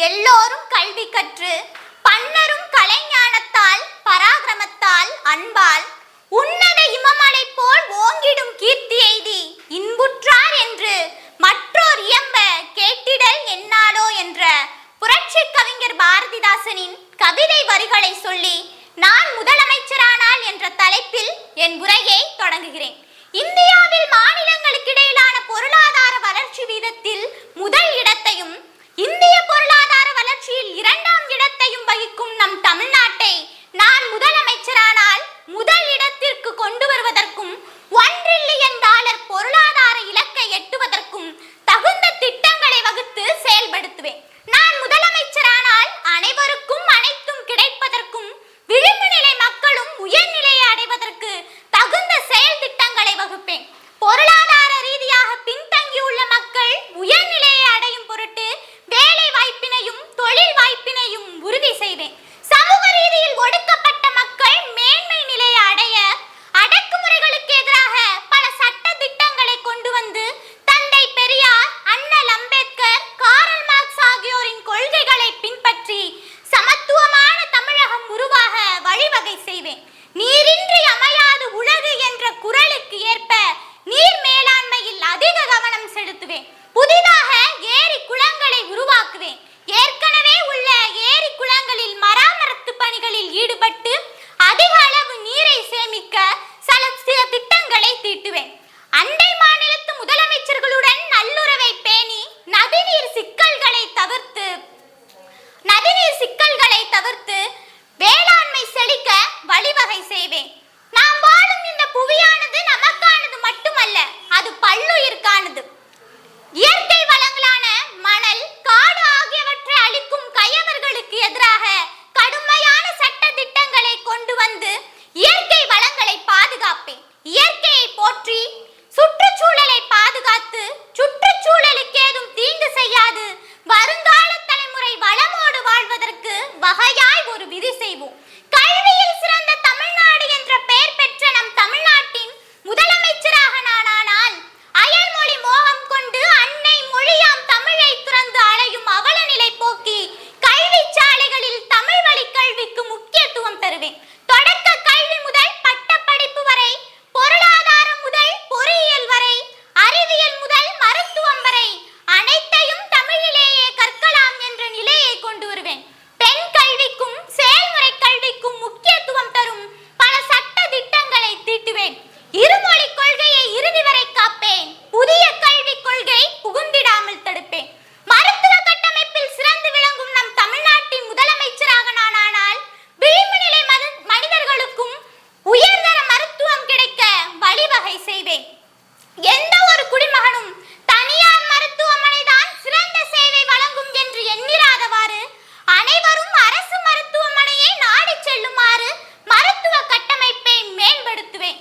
எல்லோரும் கல்வி கற்று பன்னரும் கலைஞானத்தால் பராக்கிரமத்தால் அன்பால் உன்னத இமமலை போல் ஓங்கிடும் கீர்த்தி எய்தி இன்புற்றார் என்று மற்றோர் இயம்ப கேட்டிடல் என்னாலோ என்ற புரட்சி கவிஞர் பாரதிதாசனின் கவிதை வரிகளை சொல்லி நான் முதலமைச்சரானால் என்ற தலைப்பில் என் உரையை தொடங்குகிறேன். இந்தியாவில் மாநிலங்களுக்கு இடையிலான பொருளாதார வளர்ச்சி வீதத்தில் முதல் செய்வேன். நாம் வாழும் இந்த புவியானது நமக்கானது மட்டுமல்ல அது பல்லுயிருக்கானது. இயற்கை வளங்களான மணல் காடு ஆகியவற்றை அளிக்கும் கயவர்களுக்கு எதிராக கடுமையான சட்ட திட்டங்களை கொண்டு வந்து இயற்கை வளங்களை பாதுகாப்பேன். இயற்கையை போற்றி சுற்றுச்சூழலை பாதுகாத்து சுற்றுச்சூழலுக்கு ஏதும் தீங்கு செய்யாது. வருங்கால தலைமுறை வளமோடு வாழ்வதற்கு வகையாய் ஒரு விதி செய்வோம். vị.